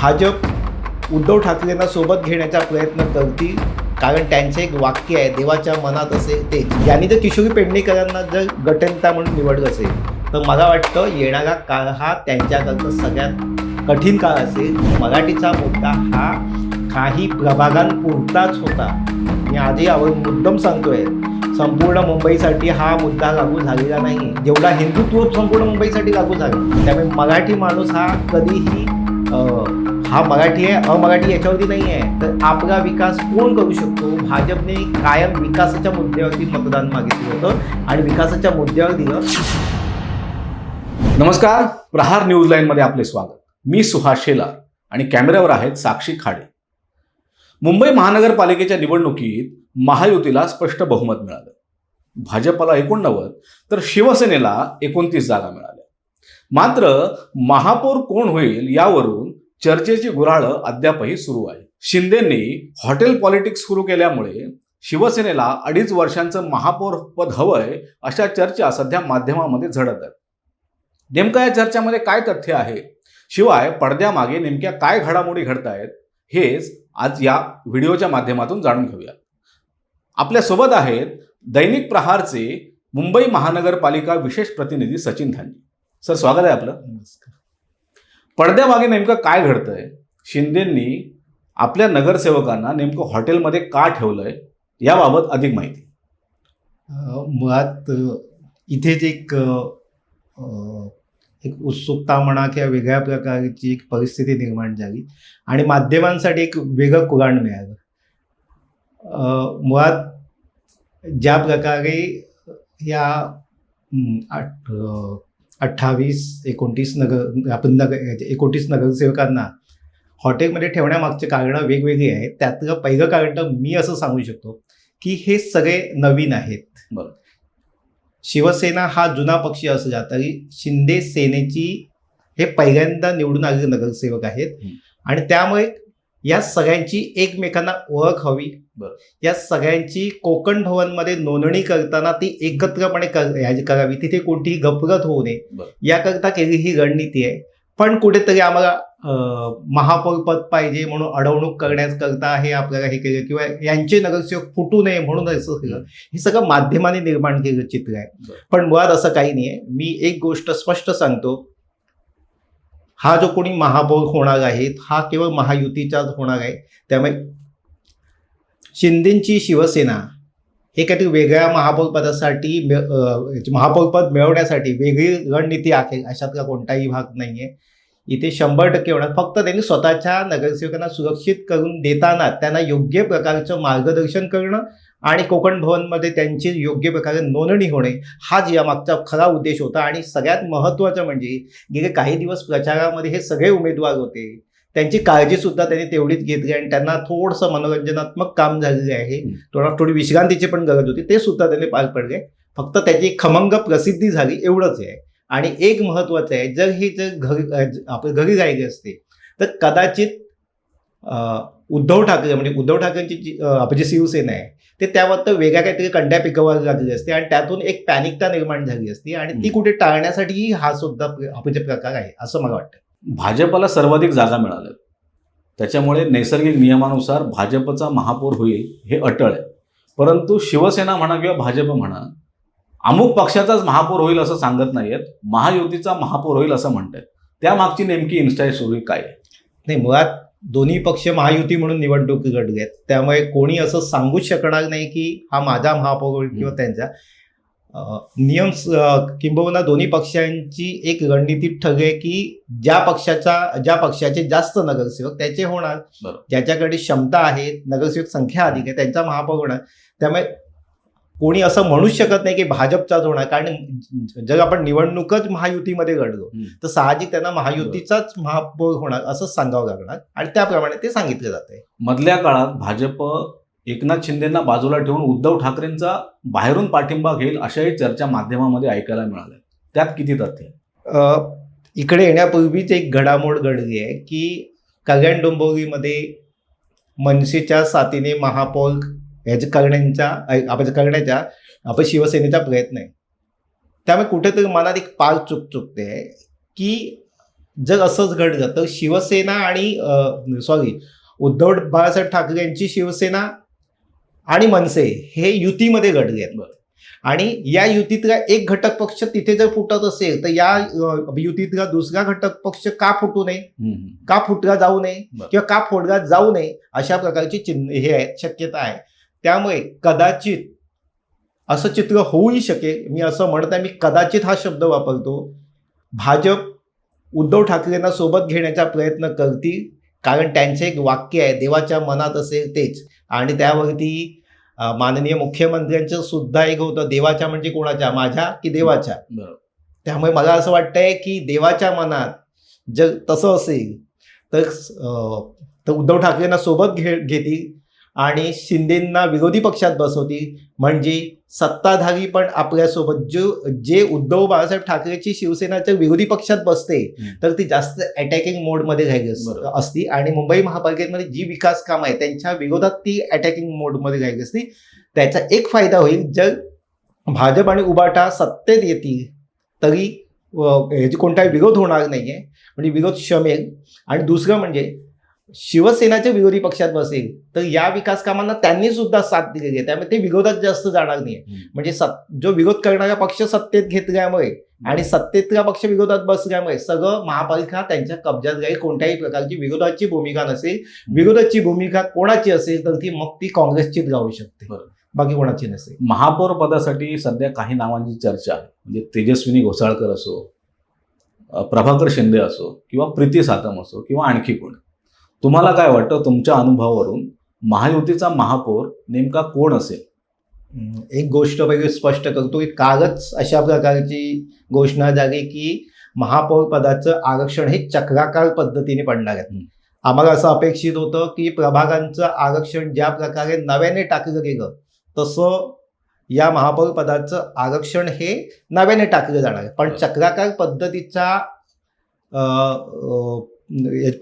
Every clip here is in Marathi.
भाजप उद्धव ठाकरेंना सोबत घेण्याचा प्रयत्न करतील कारण त्यांचं एक वाक्य आहे देवाच्या मनात असे ते यांनी जर किशोरी पेडणेकरांना जर गटनेता म्हणून निवडलं असेल तर मला वाटतं येणारा काळ हा त्यांच्याकरता सगळ्यात कठीण काळ असेल. मराठीचा मुद्दा हा काही प्रभागांपुरताच होता. मी आधी आवड मुद्दम सांगतोय संपूर्ण मुंबईसाठी हा मुद्दा लागू झालेला नाही. जेवढा हिंदुत्व संपूर्ण मुंबईसाठी लागू झाला त्यामुळे मराठी माणूस हा कधीही हा मराठी आहे अमराठी याच्यावरती नाही आहे तर आपला विकास कोण करू शकतो? भाजपने कायम विकासाच्या मुद्द्यावरती मतदान मागितलं होतं आणि विकासाच्या मुद्द्यावर दिलं नमस्कार प्रहार न्यूज लाईनमध्ये आपले स्वागत. मी सुहास शेलार आणि कॅमेऱ्यावर आहेत साक्षी खाडे. मुंबई महानगरपालिकेच्या निवडणुकीत महायुतीला स्पष्ट बहुमत मिळालं. भाजपला एकोणनव्वद तर शिवसेनेला एकोणतीस जागा मिळाल्या मात्र महापौर कोण होईल यावरून चर्चेची गुऱ्हाळं अद्यापही सुरू आहे. शिंदेंनी हॉटेल पॉलिटिक्स सुरू केल्यामुळे शिवसेनेला अडीच वर्षांचं महापौर पद हवंय अशा चर्चा सध्या माध्यमामध्ये झडत आहेत. नेमका या चर्चामध्ये काय तथ्य आहे? शिवाय पडद्यामागे नेमक्या काय घडामोडी घडतायत हेच आज या व्हिडिओच्या माध्यमातून जाणून घेऊया. आपल्यासोबत आहेत दैनिक प्रहारचे मुंबई महानगरपालिका विशेष प्रतिनिधी सचिन धांजी सर स्वागत आहे आपलं. नमस्कार. पडद्यामागे नेमकं काय घडतंय? शिंदेंनी आपल्या नगरसेवकांना नेमकं हॉटेलमध्ये का ठेवलंय? याबाबत अधिक माहिती. मुळात इथेच एक एक उत्सुकता म्हणा किंवा वेगळ्या प्रकारची एक परिस्थिती निर्माण झाली आणि माध्यमांसाठी एक वेगळं कुराण मिळालं. मुळात ज्या प्रकारे या आठ अठ्ठावीस एकोणतीस नगर आपण नगर एकोणतीस नगरसेवकांना हॉटेलमध्ये ठेवण्यामागचे कारणं वेगवेगळी आहेत त्यातलं पहिलं कारण तर मी असं सांगू शकतो की हे सगळे नवीन आहेत बरं. शिवसेना हा जुना पक्ष असला तरी शिंदे सेनेची हे पहिल्यांदा निवडून आलेले नगरसेवक आहेत. आणि त्यामुळे या सगळ्यांची एकमेकांना ओळख हवी. या सगळ्यांची कोकण भवनमध्ये नोंदणी करताना ती एकत्रपणे करावी. तिथे कोणतीही गफलत होऊ नये. याकरता केलेली ही रणनीती आहे. पण कुठेतरी आम्हाला अं, महापौर पद पाहिजे म्हणून अडवणूक करण्याकरता हे आपल्याला हे केलं किंवा यांचे नगरसेवक फुटू नये म्हणून असं केलं. हे सगळं माध्यमाने निर्माण केलेलं चित्र आहे. पण मुळात असं काही नाहीये मी एक गोष्ट स्पष्ट सांगतो. हा जो कोणी महापौर होणार आहे हा केवळ महायुतीचाच होणार आहे. त्यामुळे शिंदेची शिवसेना हे काहीतरी वेगळ्या महापौरपदासाठी महापौरपद मिळवण्यासाठी वेगळी रणनीती आखेल अशातला कोणताही भाग नाही आहे इथे शंभर टक्के होणार. फक्त त्यांनी स्वतःच्या नगरसेवकांना सुरक्षित करून देताना त्यांना योग्य प्रकारचं मार्गदर्शन करणं आणि कोकण भवनमध्ये त्यांची योग्य प्रकारे नोंदणी होणे हाच यामागचा खरा उद्देश होता. आणि सगळ्यात महत्त्वाचं म्हणजे गेले काही दिवस प्रचारामध्ये हे सगळे उमेदवार होते. त्यांची काळजी सुद्धा त्यांनी तेवढीच घेतली आणि त्यांना थोडंसं मनोरंजनात्मक काम झालेलं आहे. थोडा थोडी विश्रांतीची पण गरज होती. ते सुद्धा त्यांनी पार पडले. फक्त त्याची खमंग प्रसिद्धी झाली एवढंच आहे. आणि एक महत्त्वाचं आहे जर हे जर घरी आपल्या घरी राहिले असते तर कदाचित उद्धव ठाकरे म्हणजे उद्धव ठाकरेंची जी आपली जी शिवसेना आहे ते त्याबद्दल वेगळ्या काहीतरी कंड्या पिकवायला लागले असते आणि त्यातून एक पॅनिकता निर्माण झाली असती आणि ती. कुठे टाळण्यासाठीही हा सुद्धा आपले प्रकार आहे असं मला वाटतं. भाजपला सर्वाधिक जागा मिळाल्या त्याच्यामुळे नैसर्गिक नियमानुसार भाजपचा महापौर होईल हे अटळ आहे. परंतु शिवसेना म्हणा किंवा भाजप म्हणा अमुक पक्षाचाच महापौर होईल असं सांगत नाहीयेत. महायुतीचा महापौर होईल असं म्हणतात त्यामागची नेमकी इन्स्टा स्टोरी काय आहे? नाही मुळात दोन्ही पक्ष महायुती म्हणून निवडणूक लढले आहेत त्यामुळे कोणी असं सांगूच शकणार नाही की हा माझा महापौर होईल किंवा त्यांचा. नियम किंबहुना दोन्ही पक्षांची एक रणनीती ठरली की ज्या पक्षाचा ज्या पक्षाचे जास्त नगरसेवक त्याचे होणार. ज्याच्याकडे क्षमता आहे नगरसेवक संख्या अधिक आहे त्यांचा महापौर होणार. त्यामुळे कोणी असं म्हणूच शकत नाही की भाजपचाच होणार कारण जर आपण निवडणूकच महायुतीमध्ये हम्म. तर साहजिक त्यांना महायुतीचाच महापौर होणार असंच सांगावं लागणार. आणि त्याप्रमाणे ते सांगितलं जात आहे मधल्या काळात भाजप एकनाथ शिंदेंना बाजूला ठेवून उद्धव ठाकरेंचा बाहेरून पाठिंबा घेईल अशाही चर्चा माध्यमामध्ये ऐकायला मिळाल्या. त्यात किती तथ्य? इकडे येण्यापूर्वीच एक घडामोड घडली आहे की कल्याण डोंबिवलीमध्ये मनसेच्या साथीने महापौर ह्याच्या करण्याच्या आपण करण्याचा आपण शिवसेनेचा प्रयत्न आहे. त्यामुळे कुठेतरी मनात एक पार चुक चुकते की जर असंच घडलं तर शिवसेना आणि सॉरी उद्धव बाळासाहेब ठाकरे यांची शिवसेना आणि मनसे हे युतीमध्ये घडले आहेत बरं. आणि या युतीतला एक घटक पक्ष तिथे जर फुटत असेल तर या युतीतला दुसरा घटक पक्ष का फुटू नये. का फुटला जाऊ नये. किंवा का फोडला जाऊ नये? अशा प्रकारची चिन्ह हे आहे शक्यता आहे. त्यामुळे कदाचित असं चित्र होऊही शकेल. मी असं म्हणत आहे मी कदाचित हा शब्द वापरतो. भाजप उद्धव ठाकरेंना सोबत घेण्याचा प्रयत्न करतील. कारण त्यांचे एक वाक्य आहे देवाच्या मनात असेल तेच. आणि त्यावरती माननीय मुख्यमंत्र्यांचं सुद्धा एक होतं देवाच्या म्हणजे कोणाच्या? माझ्या की देवाच्या? त्यामुळे मला असं वाटतंय की देवाच्या मनात जर तसं असेल तर उद्धव ठाकरेंना सोबत घे घेतील. आणि शिंदेंना विरोधी पक्षात बसवतील म्हणजे सत्ताधारी पण आपल्यासोबत जो जे उद्धव बाळासाहेब ठाकरेची शिवसेनाच्या विरोधी पक्षात बसते. तर ती जास्त अटॅकिंग मोडमध्ये राहिली. असती. आणि मुंबई महापालिकेमध्ये जी विकास कामं आहे त्यांच्या विरोधात ती अटॅकिंग मोडमध्ये राहिली असती. त्याचा एक फायदा होईल जर भाजप आणि उबाटा सत्तेत येतील तरी अ, याची कोणताही विरोध होणार नाहीये. म्हणजे विरोध शमेल. आणि दुसरं म्हणजे शिवसेनाच्या विरोधी पक्षात बसेल तर या विकास कामांना त्यांनी सुद्धा साथ दिलेली आहे. त्यामुळे ते विरोधात जास्त जाणार नाही. म्हणजे सत जो विरोध करणारा पक्ष सत्तेत घेतल्यामुळे आणि सत्तेतला पक्ष विरोधात बसल्यामुळे सगळं महापालिका त्यांच्या कब्जात राहील. कोणत्याही प्रकारची विरोधाची भूमिका नसेल. विरोधाची भूमिका कोणाची असेल तर ती मग ती काँग्रेसचीच राहू शकते. बाकी कोणाची नसेल. महापौर पदासाठी सध्या काही नावांची चर्चा आहे. म्हणजे तेजस्विनी घोसाळकर असो प्रभाकर शिंदे असो किंवा प्रीती सातम असो किंवा आणखी कोण? तुम्हाला काय वाटतं तुमच्या अनुभवावरून महायुतीचा महापौर नेमका कोण असेल एक गोष्ट पहिले स्पष्ट करतो की कालच अशा प्रकारची घोषणा झाली की महापौर पदाचं आरक्षण हे चक्राकार पद्धतीने पडणार आहे. आम्हाला असं अपेक्षित होतं की प्रभागांचं आरक्षण ज्या प्रकारे नव्याने टाकलं गेलं तसं या महापौर पदाचं आरक्षण हे नव्याने टाकलं जाणार आहे पण. चक्राकार पद्धतीचा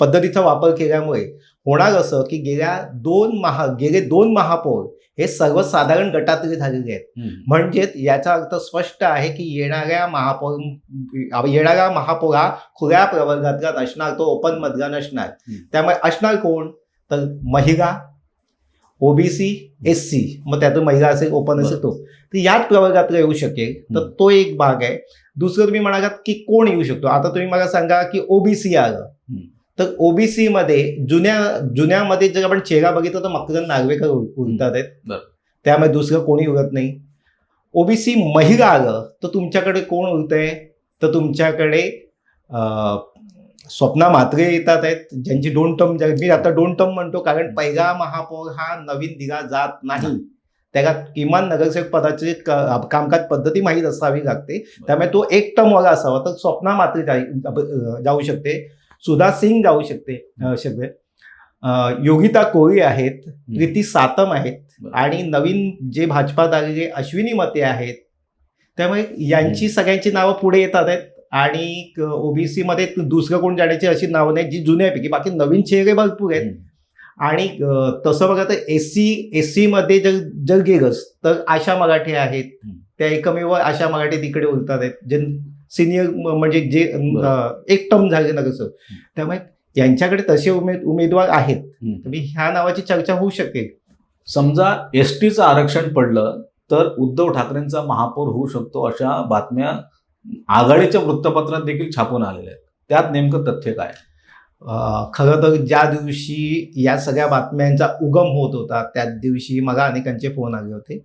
पद्धतीचा वापर केल्यामुळे होणार असं की गेल्या दोन महा गेले दोन महापौर हे सर्वसाधारण गटातले झालेले आहेत. म्हणजेच याचा अर्थ स्पष्ट आहे की येणाऱ्या महापौर येणारा महापौर हा खुल्या प्रवर्गातला नसणार तो ओपन मधला नसणार. त्यामुळे असणार कोण? तर महिला ओबीसी एस सी मग त्यातून महिला असेल ओपन असेल तो. तर याच प्रवर्गातला येऊ शकेल. तर. तो एक भाग आहे. दुसरं तुम्ही म्हणालात की कोण येऊ शकतो? आता तुम्ही मला सांगा की ओबीसी आलं. तर ओबीसी मध्ये जुन्या जुन्यामध्ये जर आपण चेहरा बघितला तर मकरंद नार्वेकर उर- उरतात आहेत. त्यामुळे दुसरं कोणी उरत नाही. ओबीसी महिला आलं तर तुमच्याकडे कोण उरतंय तर तुमच्याकडे स्वप्ना म्हात्रे येतात आहेत ज्यांची दोन टर्म मी आता दोन टर्म म्हणतो कारण पहिला महापौर हा नवीन दिला जात नाही. त्याला किमान नगरसेवक पदाची कामकाज पद्धती माहीत असावी लागते. त्यामुळे तो एक टर्मवाला असावा. तर स्वप्ना मात्र जाऊ शकते. सुधा सिंग जाऊ शकते शकते योगिता कोळी आहेत प्रीती सातम आहेत. आणि नवीन जे भाजपात आलेले अश्विनी मते आहेत. त्यामुळे यांची सगळ्यांची नावं पुढे येतात आहेत. आणि ओबीसी मध्ये दुसरं कोण जाण्याची अशी नावं नाही जी जुन्यापैकी बाकी नवीन चेहरे भरपूर आहेत. आणि तसं बघा तर एस सी एस सी मध्ये जर जर गेलंच तर आशा मराठे आहेत. त्या एकमेव आशा मराठे तिकडे उरतात आहेत जे सिनियर म्हणजे जे. एक टर्म झाले ना कसं त्यामुळे यांच्याकडे तसे उमेद उमेदवार आहेत. तर मी ह्या नावाची चर्चा होऊ शकेल. समजा एस टीचं आरक्षण पडलं तर उद्धव ठाकरेंचा महापौर होऊ शकतो अशा बातम्या आघाडीच्या वृत्तपत्रात देखील छापून आलेल्या आहेत. त्यात नेमकं तथ्य काय? खरं तर ज्या दिवशी या सगळ्या बातम्यांचा उगम होत होता त्याच दिवशी मला अनेकांचे फोन आले होते.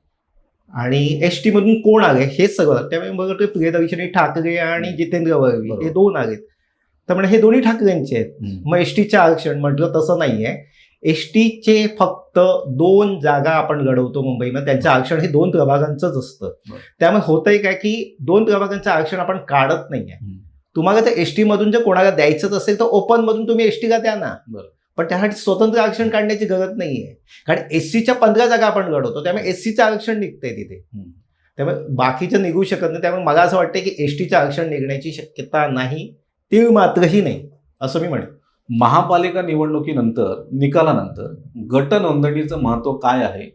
आणि एस टी मधून कोण आले हेच सगळं त्यामुळे बघा ते प्रियदर्शनी ठाकरे आणि जितेंद्र वर्वी. हे दोन आलेत. तर म्हणजे हे दोन्ही ठाकरेंचे आहेत. मग एस टीचे आरक्षण म्हटलं तसं नाहीये. एस टीचे फक्त दोन जागा आपण घडवतो मुंबईमध्ये. त्यांचं आरक्षण हे दोन प्रभागांचंच असतं. त्यामुळे होतंय काय की दोन प्रभागांचं आरक्षण आपण काढत नाहीये. तुम्हाला तर एस टी मधून जर कोणाला द्यायचंच असेल तर ओपन मधून तुम्ही एस टीला द्या ना. पण त्यासाठी स्वतंत्र आरक्षण काढण्याची गरज नाहीये. कारण एस सीच्या पंधरा जागा आपण घडवतो त्यामुळे एस सीचं आरक्षण निघतंय तिथे. त्यामुळे बाकीचं निघू शकत नाही. त्यामुळे मला असं वाटतं की एस टीचं आरक्षण निघण्याची शक्यता नाही ती मात्रही नाही असं मी म्हणेन. महापालिका निवडणुकीनंतर निकालानंतर गट नोंदणीचं महत्त्व काय आहे?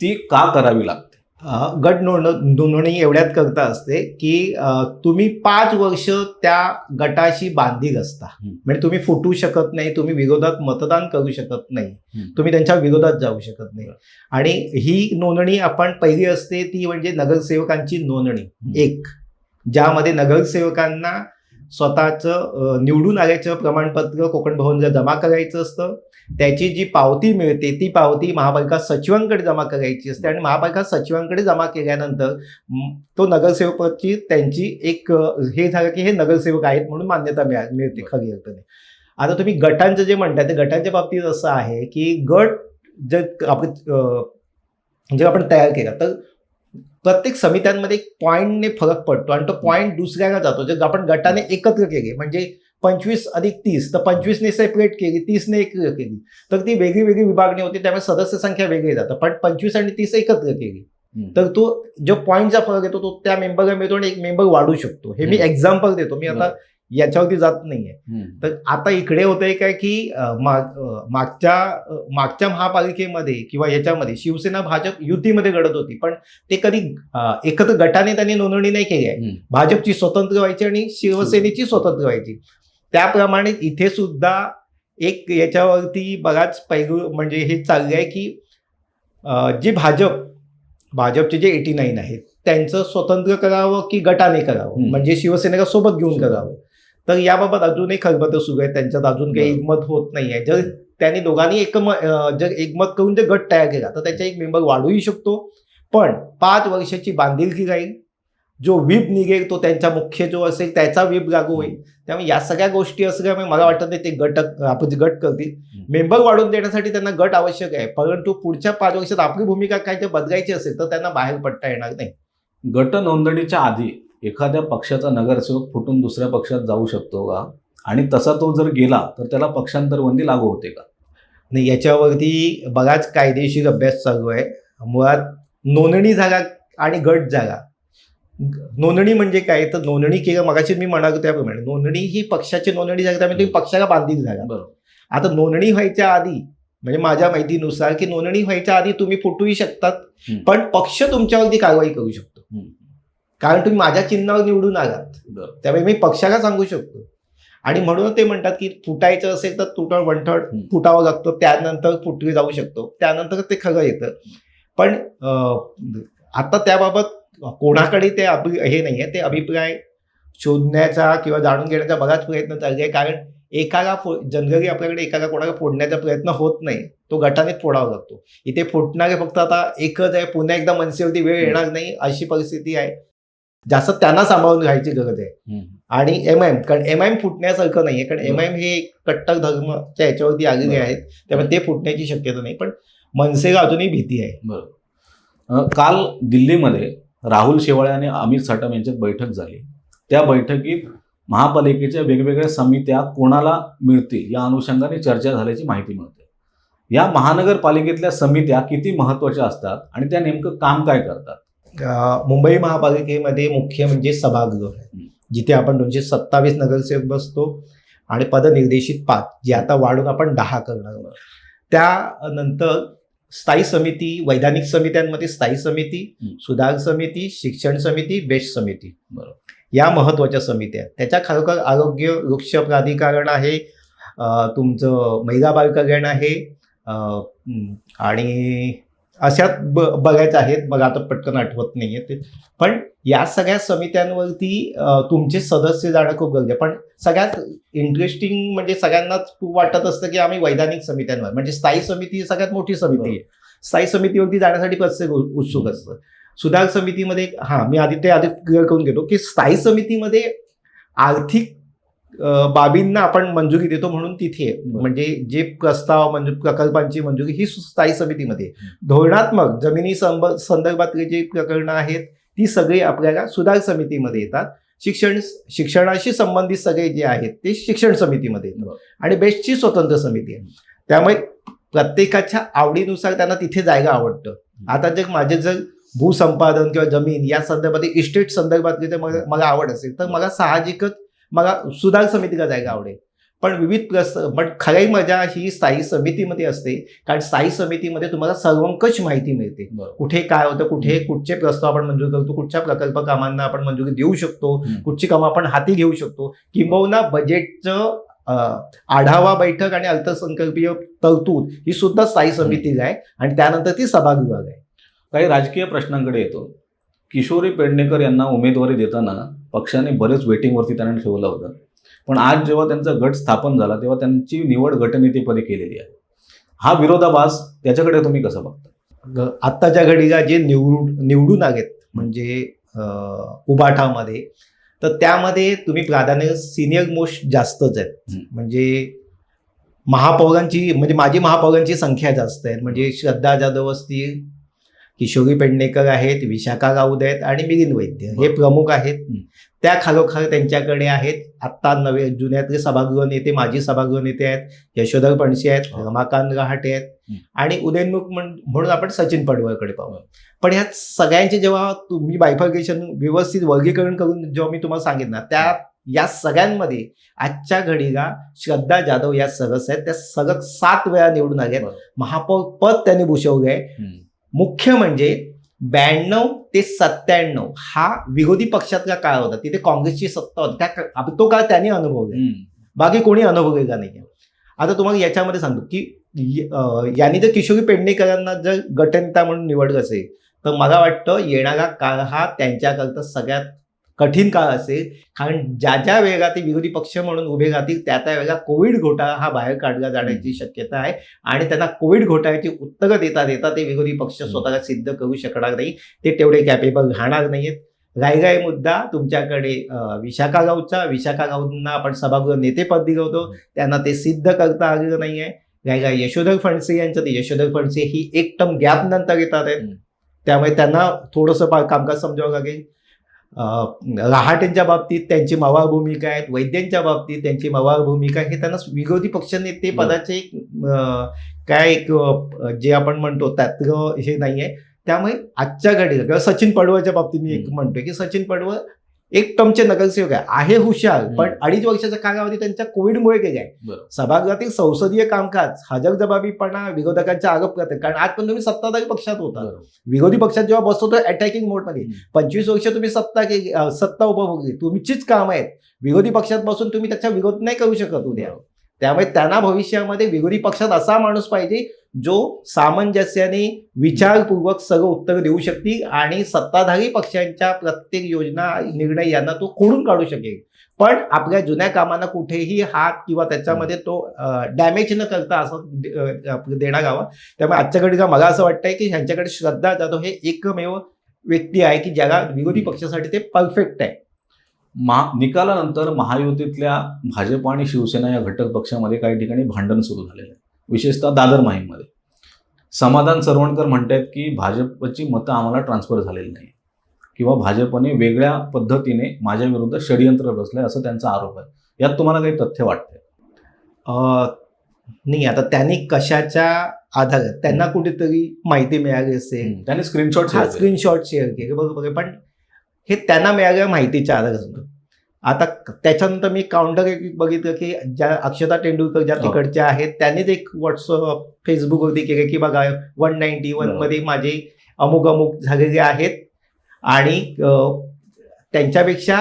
ती का करावी लागते? गट नोंद नोंदणी एवढ्यात करता असते की तुम्ही पाच वर्ष त्या गटाशी बांधील असता. म्हणजे तुम्ही फुटू शकत नाही तुम्ही विरोधात मतदान करू शकत नाही. तुम्ही त्यांच्या विरोधात जाऊ शकत नाही. आणि ही नोंदणी आपण पहिली असते ती म्हणजे नगरसेवकांची नोंदणी. एक ज्यामध्ये नगरसेवकांना स्वतःचं निवडून आल्याचं प्रमाणपत्र कोकण भवनला जमा करायचं असतं. त्याची जी पावती मिळते ती पावती महापालिका सचिवांकडे जमा करायची असते आणि महापालिका सचिवांकडे जमा केल्यानंतर तो नगरसेवकाची त्यांची एक हे झालं की हे नगरसेवक आहेत म्हणून मान्यता मिळा मिळते खरी अर्थाने. आता तुम्ही गटांचं जे म्हणताय ते गटांच्या बाबतीत असं आहे की गट जर आपण जर आपण तयार केला तर प्रत्येक समित्यांमध्ये एक पॉईंटने फरक पडतो आणि तो पॉईंट दुसऱ्याला जातो. जर आपण गटाने एकत्र केले म्हणजे पंचवीस अधिक तीस तर पंचवीसने सेपरेट केली तीसने एकत्र केली. तर ती वेगळी वेगळी विभागणी होती त्यामुळे सदस्य संख्या वेगळी जातं पण पंचवीस आणि तीस एकत्र केली. तर तो जो पॉईंटचा फरक येतो तो त्या मेंबरला मिळतो आणि एक मेंबर वाढू शकतो. हे मी. एक्झाम्पल देतो. मी आता याच्यावरती जात नाहीये. तर आता इकडे होतंय काय की मागच्या मागच्या महापालिकेमध्ये किंवा याच्यामध्ये शिवसेना भाजप युतीमध्ये घडत होती. पण ते कधी एकत्र गटाने त्यांनी नोंदणी नाही केली आहे. भाजपची स्वतंत्र व्हायची आणि शिवसेनेची स्वतंत्र व्हायची. त्याप्रमाणे इथे सुद्धा एक याच्यावरती बराच पैलू म्हणजे हे चाललंय की अं, जे भाजप भाजपचे जे एटी नाईन आहेत त्यांचं स्वतंत्र करावं की गटाने करावं. म्हणजे शिवसेनेला सोबत घेऊन करावं? तर याबाबत अजूनही खलबतं सुरू आहे. त्यांच्यात अजून काही. एकमत होत नाहीये जर त्यांनी दोघांनी एकम जर एकमत करून जर गट तयार केला तर त्याचा एक मेंबर वाढूही शकतो. पण पाच वर्षाची बांधिलकी राहील. जो व्हीप निघेल तो त्यांचा मुख्य जो असेल त्याचा व्हीप लागू होईल. त्यामुळे या सगळ्या गोष्टी असल्यामुळे मला वाटत नाही ते गट आपण गट करतील मेंबर वाढून देण्यासाठी त्यांना गट आवश्यक आहे. परंतु पुढच्या पाच वर्षात आपली भूमिका काय ते बदलायची असेल तर त्यांना बाहेर पडता येणार नाही. गट नोंदणीच्या आधी एखाद्या पक्षाचा नगरसेवक फुटून दुसऱ्या पक्षात जाऊ शकतो का? आणि तसा तो जर गेला तर त्याला पक्षांतर बंदी लागू होते का? नाही याच्यावरती बराच कायदेशीर अभ्यास चालू आहे. मुळात नोंदणी झाला आणि गट झाला नोंदणी म्हणजे काय? तर नोंदणी केलं मगाशी मी म्हणालो त्याप्रमाणे नोंदणी ही पक्षाची नोंदणी झाली त्यामुळे तुम्ही पक्षाला बांधील झाला बरोबर. आता नोंदणी व्हायच्या आधी म्हणजे माझ्या माहितीनुसार की नोंदणी व्हायच्या आधी तुम्ही फुटूही शकतात. पण पक्ष तुमच्यावरती कारवाई करू शकतो. कारण तुम्ही माझ्या चिन्हावर निवडून आलात. त्यामुळे मी पक्षाला सांगू शकतो. आणि म्हणून ते म्हणतात की फुटायचं असेल तर तुटळ वंठळ. फुटावं लागतं. त्यानंतर फुटली जाऊ शकतो. त्यानंतर ते खरं येतं. पण आता त्याबाबत कोणाकडे ते अभि हे नाही आहे ते अभिप्राय शोधण्याचा किंवा जाणून घेण्याचा बराच प्रयत्न चालले आहे. कारण एकाला फो जनरली आपल्याकडे एकाला कोणाला फोडण्याचा प्रयत्न होत नाही. तो गटाने फोडावा लागतो. इथे फुटणारे फक्त आता एकच आहे. पुन्हा एकदा मनसेवरती वेळ येणार नाही. अशी परिस्थिती आहे. जास्त त्यांना सांभाळून घ्यायची गरज आहे. आणि एम आय एम कारण एम आय एम फुटण्यासारखं नाहीये कारण एम आय एम हे एक कट्टर धर्मच्या याच्यावरती आलेले. आहेत त्यामुळे ते फुटण्याची शक्यता नाही पण मनसेला अजूनही भीती आहे. काल दिल्लीमध्ये राहुल शेवाळे आणि अमित साटम यांच्यात बैठक झाली. त्या बैठकीत महापालिकेच्या वेगवेगळ्या समित्या कोणाला मिळतील या अनुषंगाने चर्चा झाल्याची माहिती मिळते. या महानगरपालिकेतल्या समित्या किती महत्त्वाच्या असतात आणि त्या नेमकं काम काय करतात? मुंबई महापालिकेमध्ये मुख्य म्हणजे सभागृह आहे. जिथे आपण दोनशे सत्तावीस नगरसेवक बसतो आणि पदनिर्देशित पाच जे आता वाढून आपण दहा करणार आहोत त्यानंतर स्थायी समिती वैधानिक समित्यांमध्ये स्थायी समिती. सुधार समिती शिक्षण समिती बेस्ट समिती बरोबर. या महत्त्वाच्या समित्या आहेत त्याच्या खरोखर आरोग्य वृक्ष प्राधिकरण आहे तुमचं महिला बाल कल्याण आहे आणि अशात ब बघायचं आहेत मग आता पटकन आठवत नाहीये ते. पण या सगळ्या समित्यांवरती तुमचे सदस्य जाणं खूप गरजे आहे. पण सगळ्यात इंटरेस्टिंग म्हणजे सगळ्यांनाच खूप वाटत असतं की आम्ही वैधानिक समित्यांवर. म्हणजे स्थायी समिती ही सगळ्यात मोठी समिती आहे. स्थायी समितीवरती जाण्यासाठी प्रत्येक उत्सुक असतं. सुधार समितीमध्ये हां मी आधी ते आधी क्लिअर करून घेतो की स्थायी समितीमध्ये आर्थिक बाबींना आपण मंजुरी देतो म्हणून तिथे. म्हणजे जे प्रस्ताव म्हणजे प्रकल्पांची मंजुरी ही स्थायी समितीमध्ये. धोरणात्मक जमिनी संब- संदर्भातली जी प्रकरणं आहेत ती सगळी आपल्याला सुधार समितीमध्ये येतात. शिक्षण शिक्षणाशी संबंधित सगळे जे आहेत ते शिक्षण समितीमध्ये येतात. आणि बेस्टची स्वतंत्र समिती आहे. त्यामुळे प्रत्येकाच्या आवडीनुसार त्यांना तिथे जायला आवडतं. आता जर माझे जर भूसंपादन किंवा जमीन या संदर्भात इस्टेट संदर्भातली जर मला आवड असेल तर मला साहजिकच मला सुधार समितीला जायला आवडेल. पण विविध प्रस पण खरी मजा ही स्थायी समितीमध्ये असते. कारण स्थायी समितीमध्ये तुम्हाला सर्वंकष माहिती मिळते. कुठे काय होतं कुठे कुठचे प्रस्ताव आपण मंजूर करतो कुठच्या प्रकल्प कामांना आपण मंजुरी देऊ शकतो. कुठची कामं आपण हाती घेऊ शकतो. किंबहुना बजेटचं आढावा बैठक आणि अर्थसंकल्पीय तरतूद ही सुद्धा स्थायी समिती आहे. आणि त्यानंतर ती सभागृह आहे. काही राजकीय प्रश्नांकडे येतो. किशोरी पेडणेकर यांना उमेदवारी देताना पक्षाने बरेच वेटिंगवरती त्यांना ठेवलं होतं. पण आज जेव्हा त्यांचा गट स्थापन झाला तेव्हा त्यांची निवड गटनेतेपदी केलेली आहे. हा विरोधाभास त्याच्याकडे तुम्ही कसं बघता? आत्ताच्या घडीला जे निवडून निवडून आलेत म्हणजे उबाठामध्ये तर त्यामध्ये तुम्ही प्राधान्य सिनियर मोस्ट जास्तच आहेत. म्हणजे महापौरांची म्हणजे माझी महापौरांची संख्या जास्त आहे. म्हणजे श्रद्धा जाधव असतील किशोरी पेडणेकर आहेत विशाखा राऊत आहेत आणि मिलिंद वैद्य हे प्रमुख आहेत. त्या खालोखाल त्यांच्याकडे आहेत आत्ता नवे जुन्यातले सभागृह नेते माजी सभागृह नेते आहेत यशोधर पणशी आहेत हो. रमाकांत रहाटे आहेत. आणि उदयनमुख म्हण- म्हणून आपण सचिन पडवळकडे पाहू. पण ह्या सगळ्यांचे जेव्हा तुम्ही बायफर्गेशन व्यवस्थित वर्गीकरण करून जेव्हा मी तुम्हाला सांगितलं त्या या सगळ्यांमध्ये आजच्या घडीला श्रद्धा जाधव या सदस्य आहेत त्या सलग सात वेळा निवडून आल्या. महापौर पद त्यांनी भूषवलं. मुख्य म्हणजे ब्याण्णव ते सत्त्याण्णव हा विरोधी पक्षातला काळ होता. तिथे काँग्रेसची सत्ता होती. त्या का- तो काळ त्यांनी अनुभवला. बाकी कोणी अनुभवलेला नाही? आता तुम्हाला याच्यामध्ये सांगतो की यांनी जर किशोरी पेडणेकरांना जर गटनेता म्हणून निवडलं असेल तर मला वाटतं येणारा काळ हा त्यांच्याकरता सगळ्यात कठीण काळ असेल. कारण ज्या ज्या वेळेला ते विरोधी पक्ष म्हणून उभे राहतील त्या त्या वेळेला कोविड घोटाळा हा बाहेर काढला जाण्याची शक्यता आहे. आणि त्यांना कोविड घोटाळ्याची उत्तरं देता देता ते विरोधी पक्ष स्वतःला सिद्ध करू शकणार नाही. ते तेवढे कॅपेबल राहणार नाहीयेत. रायगाय मुद्दा तुमच्याकडे विशाखा गावचा विशाखा गावना आपण सभागृह नेतेपद दिलं होतं. त्यांना ते सिद्ध करता आलेलं नाहीये रायगाय यशोधर फणसे यांचं ते यशोधर फणसे ही एक टर्म गॅप नंतर येतात आहेत. त्यामुळे त्यांना थोडंसं कामकाज समजावं लागेल. रहाटेंच्या बाबतीत त्यांची मवाळ भूमिका आहेत वैद्यांच्या बाबतीत त्यांची मवाळ भूमिका आहे हे त्यांना विरोधी पक्षनेते पदाचे काय एक जे आपण म्हणतो त्यातलं हे नाहीये त्यामुळे आजच्या घडीला किंवा सचिन पडवळच्या बाबतीत मी एक. म्हणतोय की सचिन पडवळ एक टर्मचे नगरसेवक आहे आहे हुशार. पण अडीच वर्षाच्या कालावधी त्यांच्या कोविडमुळे गेले आहे. सभागृहातील संसदीय कामकाज हजरजबाबीपणा विरोधकांच्या आरोप करतात. कारण आज पण तुम्ही सत्ताधारी पक्षात होता. विरोधी पक्षात जेव्हा बसतो तर अटॅकिंग मोडमध्ये. पंचवीस वर्ष तुम्ही सत्ता केली सत्ता उपभोगली. तुमचीच काम आहेत. विरोधी पक्षात बसून तुम्ही त्याचा विरोध नाही करू शकत उद्या. त्यामुळे त्यांना भविष्यामध्ये विरोधी पक्षात असा माणूस पाहिजे जो सामंजस्याने विचारपूर्वक सगळं उत्तर देऊ शकतील आणि सत्ताधारी पक्षांच्या प्रत्येक योजना निर्णय यांना तो खोडून काढू शकेल. पण आपल्या जुन्या कामांना कुठेही हात किंवा त्याच्यामध्ये तो डॅमेज न करता असं दे- गावा. आपलं त्यामुळे आजच्या घडीला मला असं वाटतंय की ह्यांच्याकडे श्रद्धा जाधव हे एकमेव व्यक्ती आहे की ज्याला विरोधी पक्षासाठी ते परफेक्ट आहे. महा निकालानंतर महायुतीतल्या भाजप आणि शिवसेना या घटक पक्षामध्ये काही ठिकाणी भांडण सुरू झालेलं आहे. विशेषतः दादर माहीममध्ये. समाधान सरवणकर म्हणतात की भाजपची मतं आम्हाला ट्रान्सफर झालेली नाही किंवा भाजपने वेगळ्या पद्धतीने माझ्या विरुद्ध षडयंत्र रचलंय असं त्यांचा आरोप आहे. यात तुम्हाला काही तथ्य वाटतंय? अं, नाही आता त्यांनी कशाच्या आधारात त्यांना कुठेतरी माहिती मिळाली असेल. त्यांनी स्क्रीनशॉट हा स्क्रीनशॉट शेअर केले बरोबर आहे पण हे त्यांना मिळालेल्या माहितीच्या आधारे आता त्याच्यानंतर मी काउंटर एक बघितलं की ज्या अक्षता तेंडुलकर ज्या हो. तिकडच्या आहेत त्यांनीच एक व्हॉट्सअप फेसबुकवरती केलं की बघा वन नाईन्टी वन बरोबर. मध्ये माझे अमुक अमुक झालेले आहेत आणि त्यांच्यापेक्षा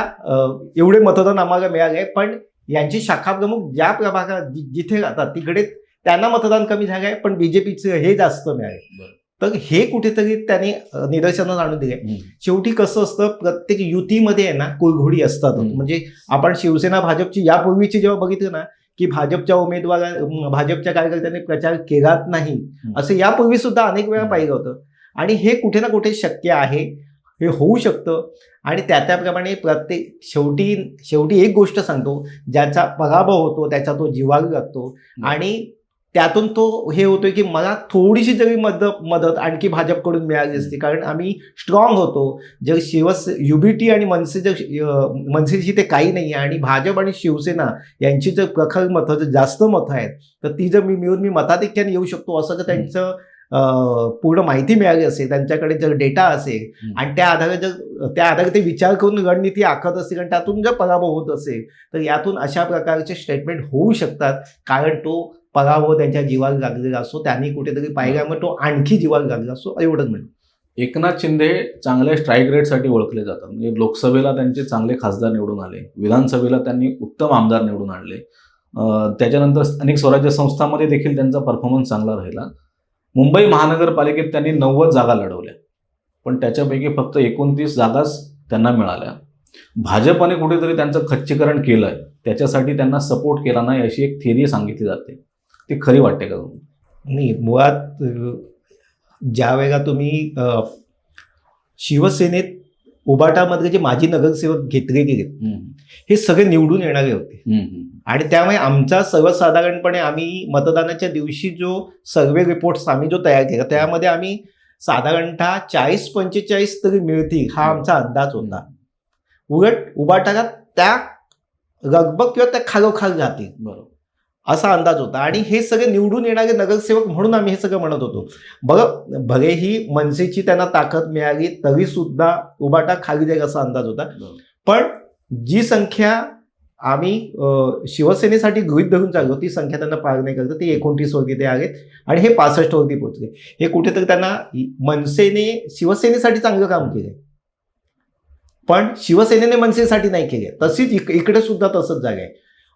एवढे मतदान आम्हाला मिळाले पण यांची शाखा प्रमुख ज्या प्रभागात जिथे राहतात तिकडे त्यांना मतदान कमी झालं आहे पण बीजेपीचं हे जास्त मिळाले तर हे कुठेतरी त्यांनी निदर्शनास आणून दिले शेवटी कसं असतं प्रत्येक युतीमध्ये आहे ना कुलघोडी असतात. म्हणजे आपण शिवसेना भाजपची यापूर्वीची जेव्हा बघितलं ना की भाजपच्या उमेदवार भाजपच्या कार्यकर्त्यांनी प्रचार केलाच नाही. असं यापूर्वी सुद्धा अनेक वेळा. पाहिलं होतं. आणि हे कुठे ना कुठे शक्य आहे हे होऊ शकतं. आणि त्या त्याप्रमाणे प्रत्येक शेवटी शेवटी एक गोष्ट सांगतो ज्याचा पराभव होतो त्याचा तो जिवाळू लागतो. आणि त्यातून तो हे होतोय की मला थोडीशी जरी मदत मदत आणखी भाजपकडून मिळाली असती. कारण आम्ही स्ट्रॉंग होतो. जर शिवस युबीटी आणि मनसे जर मनसेची ते काही नाही आहे आणि भाजप आणि शिवसेना यांची जर प्रखर मतं जर जास्त मतं आहेत तर ती जर मी मिळून मी मताधिक्याने येऊ शकतो असं जर त्यांचं पूर्ण माहिती मिळाली असेल त्यांच्याकडे जर डेटा असेल. आणि त्या आधारे जर त्या आधारे ते विचार करून रणनीती आखत असतील आणि त्यातून जर पराभव होत असेल तर यातून अशा प्रकारचे स्टेटमेंट होऊ शकतात. कारण तो पराभव त्यांच्या जीवाला लागलेला असतो त्यांनी कुठेतरी पाहिला मग तो आणखी जीवाला लागला असतो एवढंच म्हणतो एकनाथ शिंदे चांगल्या स्ट्राईक रेटसाठी ओळखले जातात. म्हणजे लोकसभेला त्यांचे चांगले खासदार निवडून आले विधानसभेला त्यांनी उत्तम आमदार निवडून आणले. त्याच्यानंतर अनेक स्वराज्य संस्थांमध्ये देखील त्यांचा परफॉर्मन्स चांगला राहिला. मुंबई महानगरपालिकेत त्यांनी नव्वद जागा लढवल्या. पण त्याच्यापैकी फक्त एकोणतीस जागाच त्यांना मिळाल्या. भाजपने कुठेतरी त्यांचं खच्चीकरण केलं आहे त्याच्यासाठी त्यांना सपोर्ट केला नाही अशी एक थिअरी सांगितली जाते. ती खरी वाटते का? नाही मुळात ज्या वेळेला तुम्ही शिवसेनेत उबाटामधले जे माजी नगरसेवक घेतले गेले हे सगळे निवडून येणारे होते. आणि त्यामुळे आमचा सर्वसाधारणपणे आम्ही मतदानाच्या दिवशी जो सर्वे रिपोर्ट्स आम्ही जो तयार केला त्यामध्ये आम्ही साधारणतः चाळीस पंचेचाळीस तरी मिळतील हा आमचा अंदाज होता. उलट उबाटाला त्या लगबग किंवा त्या खालोखाल जातील. बरोबर. असा अंदाज होता. आणि हे सगळे निवडून येणारे नगरसेवक म्हणून आम्ही हे सगळं म्हणत होतो. बघ भलेही मनसेची त्यांना ताकद मिळाली तरी सुद्धा उबाटा खाली जाईल असा अंदाज होता. पण जी संख्या आम्ही शिवसेनेसाठी गृहीत धरून चाललो ती संख्या त्यांना पार नाही करत ती एकोणतीस वरती ते आलेत आणि हे पासष्ट वरती पोहोचले. हे कुठेतरी त्यांना मनसेने शिवसेनेसाठी चांगलं काम केलंय. पण शिवसेनेने मनसेसाठी नाही केले तशीच इक इकडे सुद्धा तसंच झालं आहे.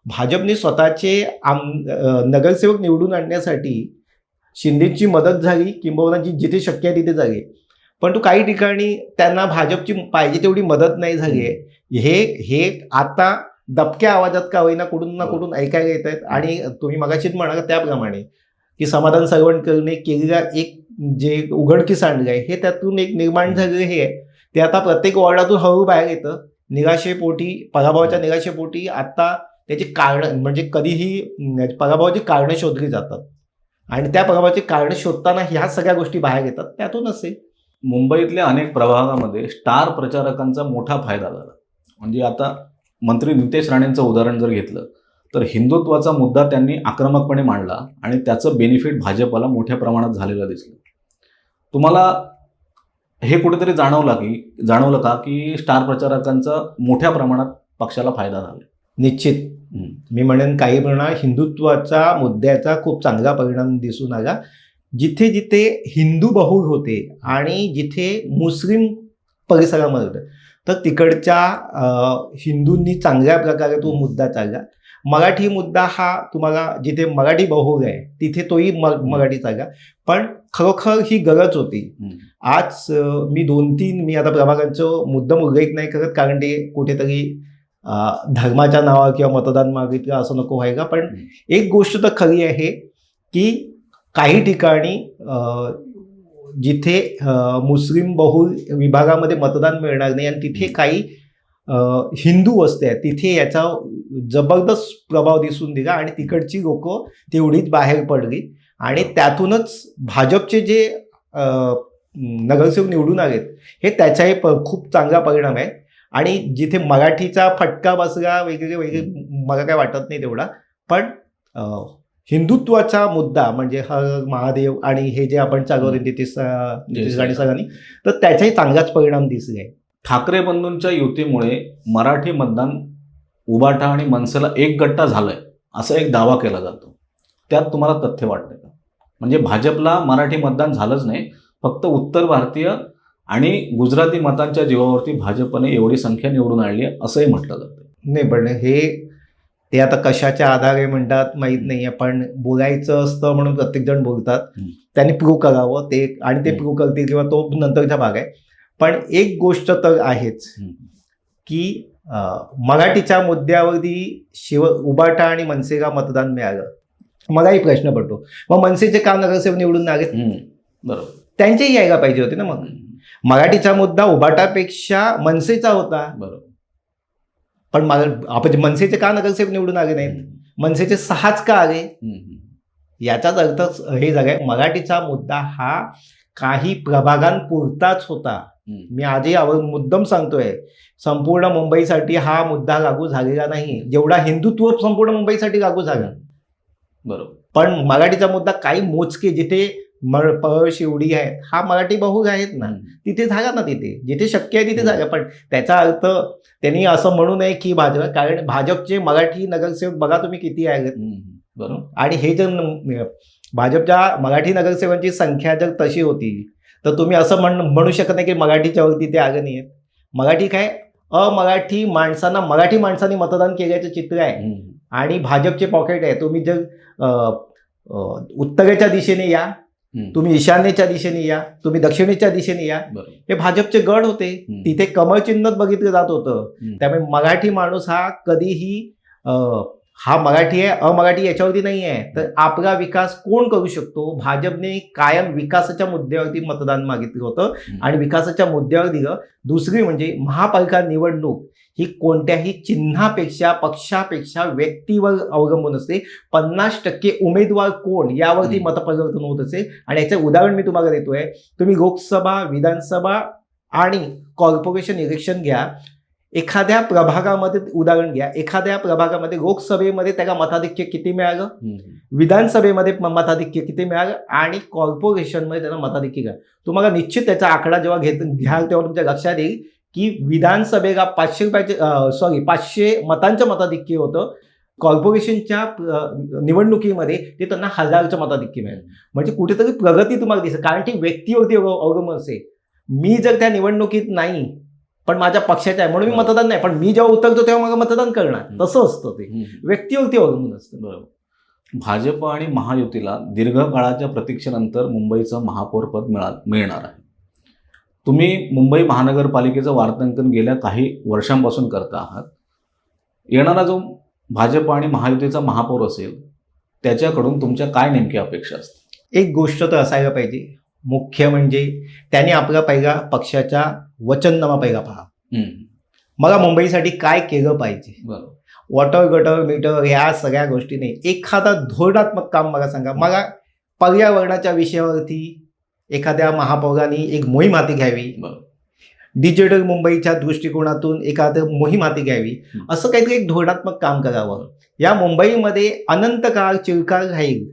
भाजपने स्वतःचे आम नगरसेवक निवडून आणण्यासाठी शिंदेची मदत झाली किंबहुना जी जिथे शक्य आहे तिथे झाली परंतु काही ठिकाणी त्यांना भाजपची पाहिजे तेवढी मदत नाही झाली आहे. हे हे आता दबक्या आवाजात का होईना कुठून ना कुठून ऐकायला येत आहेत आणि तुम्ही मगाशीच म्हणाला त्याप्रमाणे की समाधान सरवणकरने केलेला एक जे उघडकीस आणलं आहे हे त्यातून एक निर्माण झालेलं हे आहे. ते आता प्रत्येक वॉर्डातून हळू बाहेर येतं. निराशेपोटी पराभवाच्या निराशेपोटी आता त्याची कारणं म्हणजे कधीही पराभवाची कारणं शोधली जातात. आणि त्या पराभवाची कारणं शोधताना ह्या सगळ्या गोष्टी बाहेर येतात त्यातूनच आहे मुंबईतल्या अनेक प्रभागामध्ये स्टार प्रचारकांचा मोठा फायदा झाला. म्हणजे आता मंत्री नितेश राणेंचं उदाहरण जर घेतलं तर हिंदुत्वाचा मुद्दा त्यांनी आक्रमकपणे मांडला आणि त्याचं बेनिफिट भाजपला मोठ्या प्रमाणात झालेलं दिसलं. तुम्हाला हे कुठेतरी जाणवलं की जाणवलं का की स्टार प्रचारकांचा मोठ्या प्रमाणात पक्षाला फायदा झाला? निश्चित. मी म्हणेन काही प्रमाणात हिंदुत्वाचा मुद्द्याचा खूप चांगला परिणाम दिसून आला. जिथे जिथे हिंदू बहुल होते आणि जिथे मुस्लिम परिसरामध्ये होते तर तिकडच्या हिंदूंनी चांगल्या प्रकारे तो मुद्दा चालला. मराठी मुद्दा हा तुम्हाला जिथे मराठी बहुल आहे तिथे तोही मराठी चालला. पण खरोखर ही गरज होती. आज मी दोन तीन मी आता प्रभागांचं मुद्दाम उल्लेख नाही करत कारण ते कुठेतरी धर्माच्या नावावर किंवा मतदान मागितलं असं नको व्हायला पण. एक गोष्ट तर खरी आहे की काही ठिकाणी जिथे मुस्लिम बहुल विभागामध्ये मतदान मिळणार नाही आणि तिथे काही हिंदू वस्ती आहेत तिथे याचा जबरदस्त प्रभाव दिसून दिला आणि तिकडची लोक तेवढीच बाहेर पडली आणि त्यातूनच भाजपचे जे नगरसेवक निवडून आलेत हे त्याचाही प खूप चांगला परिणाम आहे. आणि जिथे मराठीचा फटका बसला वगैरे वगैरे मला काय वाटत नाही तेवढा. पण हिंदुत्वाचा मुद्दा म्हणजे हर महादेव आणि हे जे आपण चालवले नितीश राणे सरांनी तर त्याचाही चांगलाच परिणाम दिसले ठाकरे बंधूंच्या युतीमुळे मराठी मतदान उबाठा आणि मनसेला एक गट्टा झालंय असा एक दावा केला जातो. त्यात तुम्हाला तथ्य वाटतं का? म्हणजे भाजपला मराठी मतदान झालंच नाही फक्त उत्तर भारतीय आणि गुजराती मतांच्या जीवावरती भाजपने एवढी संख्या निवडून आणली असंही म्हटलं जातं. नाही पण हे ते आता कशाच्या आधारे म्हणतात माहीत नाही आहे पण बोलायचं असतं म्हणून प्रत्येकजण बोलतात. त्यांनी प्रूव्ह करावं ते आणि ते. प्रूव्ह करतील किंवा तो नंतरचा भाग आहे. पण एक गोष्ट तर आहेच की मराठीच्या मुद्द्यावरती शिव उबाटा आणि मनसेला मतदान मिळालं. मलाही प्रश्न पडतो. मग मनसेचे का नगरसेवक निवडून आले. बरोबर. त्यांचेही यायला पाहिजे होते ना मग? मराठीचा मुद्दा उबाटापेक्षा मनसेचा होता. बरोबर. पण आपण मनसेचे का नगरसेवक निवडून आले नाहीत? मनसेचे सहाच का आले. याचाच अर्थ हे झालाय मराठीचा मुद्दा हा काही प्रभागांपुरताच होता. मी आजही आवर मुद्दम सांगतोय संपूर्ण मुंबईसाठी हा मुद्दा लागू झालेला नाही. जेवढा हिंदुत्व संपूर्ण मुंबईसाठी लागू झाला. बरोबर. पण मराठीचा मुद्दा काही मोजके जिथे मळ पळ शिवडी आहेत. हा मराठी बहुग आहेत ना. तिथे जागा ना तिथे. जिथे शक्य आहे तिथे जागा पण त्याचा अर्थ त्यांनी असं म्हणू नये की भाजप कारण भाजपचे मराठी नगरसेवक बघा तुम्ही किती आहेत. बरोबर. आणि हे जर भाजपच्या मराठी नगरसेवकांची संख्या जर तशी होती तर तुम्ही असं म्हण म्हणू शकत नाही की मराठीच्या वरती ते आगे नाही आहेत. मराठी काय? अमराठी माणसांना मराठी माणसांनी मतदान केल्याचं चित्र आहे. आणि भाजपचे पॉकेट आहे. तुम्ही जर उत्तरेच्या दिशेने या. तुम्ही ईशान्येच्या दिशेने या तुम्ही दक्षिणेच्या दिशेने या. हे भाजपचे गड होते. तिथे कमळ चिन्हच बघितलं जात होतं. त्यामुळे मराठी माणूस हा कधीही हा मराठी आहे अमराठी याच्यावरती नाही आहे. तर आपला विकास कोण करू शकतो? भाजपने कायम विकासाच्या मुद्द्यावरती मतदान मागितलं होतं. आणि विकासाच्या मुद्द्यावर दिलं. दुसरी म्हणजे महापालिका निवडणूक. ही कोणत्याही चिन्हापेक्षा पक्षापेक्षा व्यक्तीवर अवलंबून असते. पन्नास टक्के उमेदवार कोण यावरती. मतपरिवर्तन होत असेल आणि याचं उदाहरण मी तुम्हाला देतोय. तुम्ही लोकसभा विधानसभा आणि कॉर्पोरेशन इलेक्शन घ्या. एखाद्या प्रभागामध्ये उदाहरण घ्या. एखाद्या प्रभागामध्ये लोकसभेमध्ये त्याला मताधिक्य किती मिळालं. विधानसभेमध्ये मताधिक्य किती मिळालं? आणि कॉर्पोरेशनमध्ये त्यांना मताधिक्य काय तुम्हाला निश्चित त्याचा आकडा जेव्हा घेत घ्याल तेव्हा तुमच्या लक्षात येईल. की विधानसभेला पाचशे रुपयाचे सॉरी पाचशे मतांचं मताधिक्य होतं. कॉर्पोरेशनच्या निवडणुकीमध्ये ते त्यांना हजारचं मताधिक्य मिळेल. म्हणजे कुठेतरी प्रगती तुम्हाला दिसेल. कारण ती व्यक्तीवरती अव- अवलंबून असेल मी जर त्या निवडणुकीत नाही पण माझ्या पक्षाच्या आहे म्हणून मी मतदान नाही. पण मी जेव्हा उतरतो तेव्हा मला मतदान करणार. तसं असतं ते. व्यक्तीवरती अवलंबून असतं. बरोबर. भाजप आणि महायुतीला दीर्घकाळाच्या प्रतीक्षेनंतर मुंबईचं महापौरपद मिळा मिळणार आहे. तुम्ही मुंबई महानगरपालिकेचं वार्तांकन गेल्या काही वर्षांपासून करता आहात. येणारा जो भाजप आणि महायुतीचा महापौर असेल त्याच्याकडून तुमच्या काय नेमक्या अपेक्षा असतील? एक गोष्ट तर असायला पाहिजे. मुख्य म्हणजे त्यांनी आपला पहिला पक्षाचा वचननामा पहिला पहा. मला मुंबईसाठी काय केलं पाहिजे? वॉटर गटर मीटर ह्या सगळ्या गोष्टी नाही एखादा धोरणात्मक काम मला सांगा. मला पर्यावरणाच्या विषयावरती एखाद्या महापौरांनी एक मोहीम हाती घ्यावी डिजिटल मुंबईच्या दृष्टिकोनातून एखादं मोहीम हाती घ्यावी. असं काहीतरी एक धोरणात्मक काम करावं. या मुंबईमध्ये अनंत काळ चिरकाळ राहील.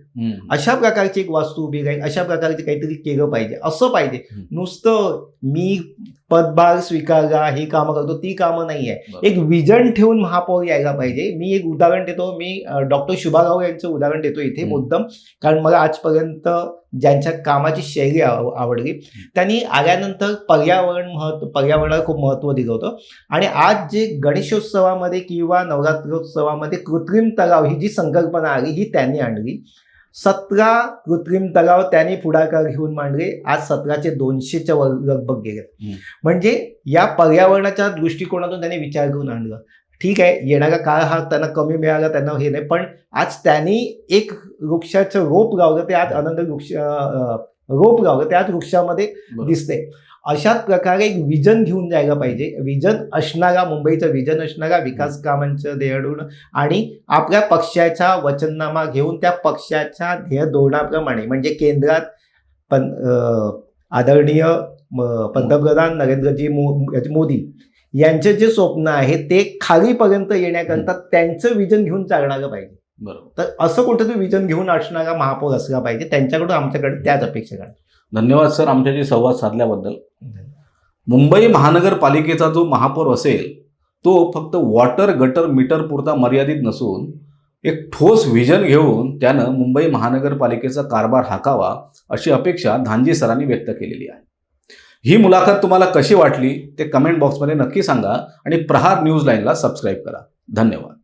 अशा प्रकारची एक वास्तू उभी राहील अशा प्रकारचे काहीतरी केलं पाहिजे असं पाहिजे. नुसतं मी पदभार स्वीकारला ही कामं करतो ती कामं नाही आहे. एक विजन ठेवून महापौर यायला पाहिजे मी एक उदाहरण देतो मी डॉक्टर शुभाराव यांचं उदाहरण देतो इथे. मुद्दम कारण मला आजपर्यंत ज्यांच्या कामाची शैली आव- आवडली त्यांनी आल्यानंतर पर्यावरण महत्त्व पर्यावरणाला खूप महत्त्व दिलं होतं आणि आज जे गणेशोत्सवामध्ये किंवा नवरात्रोत्सवामध्ये कृत्रिम तलाव ही जी संकल्पना आली ही त्यांनी आणली. सतरा कृत्रिम तलाव त्यांनी पुढाकार घेऊन मांडले. आज सतराचे दोनशेच्या वर लगभग गेले. हं. म्हणजे या पर्यावरणाच्या दृष्टिकोनातून त्यांनी विचार घेऊन आणलं. ठीक आहे येणारा काळ हा त्यांना कमी मिळाला त्यांना हे नाही पण आज त्यांनी एक वृक्षाचं रोप लावलं ते आज आनंद वृक्ष रोप लावलं ते आज वृक्षामध्ये. दिसते अशाच प्रकारे एक विजन घेऊन जायला पाहिजे. विजन असणारा मुंबईचं विजन असणारा विकास कामांचं ध्येयधोरण आणि आपल्या पक्षाचा वचननामा घेऊन त्या पक्षाच्या ध्येय धोरणाप्रमाणे म्हणजे केंद्रात पं अं, आदरणीय पंतप्रधान नरेंद्रजी मो मोदी यांचे जे स्वप्न आहे ते खालीपर्यंत येण्याकरता त्यांचं विजन घेऊन चालणारं पाहिजे. बरोबर. तर असं कुठेतरी विजन घेऊन असणारा महापौर असला पाहिजे त्यांच्याकडून आमच्याकडे त्याच अपेक्षा करा धन्यवाद सर आमच्याशी संवाद साधल्याबद्दल. मुंबई महानगरपालिकेचा जो महापौर असेल तो फक्त वॉटर गटर मीटर पुरता मर्यादित नसून एक ठोस व्हिजन घेऊन त्यानं मुंबई महानगरपालिकेचा कारभार हाकावा अशी अपेक्षा धांजी सरांनी व्यक्त केलेली आहे. ही मुलाखत तुम्हाला कशी वाटली ते कमेंट बॉक्समध्ये नक्की सांगा आणि प्रहार न्यूज लाईनला सबस्क्राईब करा. धन्यवाद.